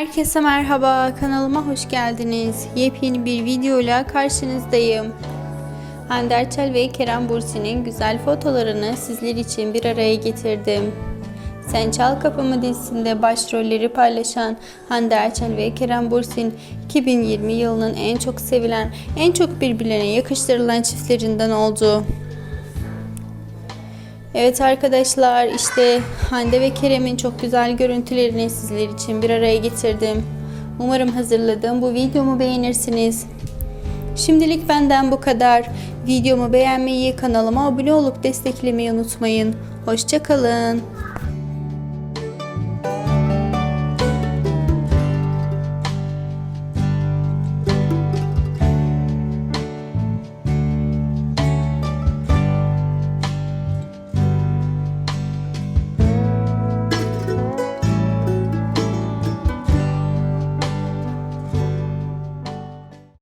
Herkese merhaba, kanalıma hoş geldiniz. Yepyeni bir videoyla karşınızdayım. Hande Erçel ve Kerem Bursi'nin güzel fotolarını sizler için bir araya getirdim. Sen Çal Kapımı dizisinde başrolleri paylaşan Hande Erçel ve Kerem Bursin 2020 yılının en çok sevilen, en çok birbirlerine yakıştırılan çiftlerinden oldu. Evet arkadaşlar işte Hande ve Kerem'in çok güzel görüntülerini sizler için bir araya getirdim. Umarım hazırladığım bu videomu beğenirsiniz. Şimdilik benden bu kadar. Videomu beğenmeyi, kanalıma abone olup desteklemeyi unutmayın. Hoşçakalın.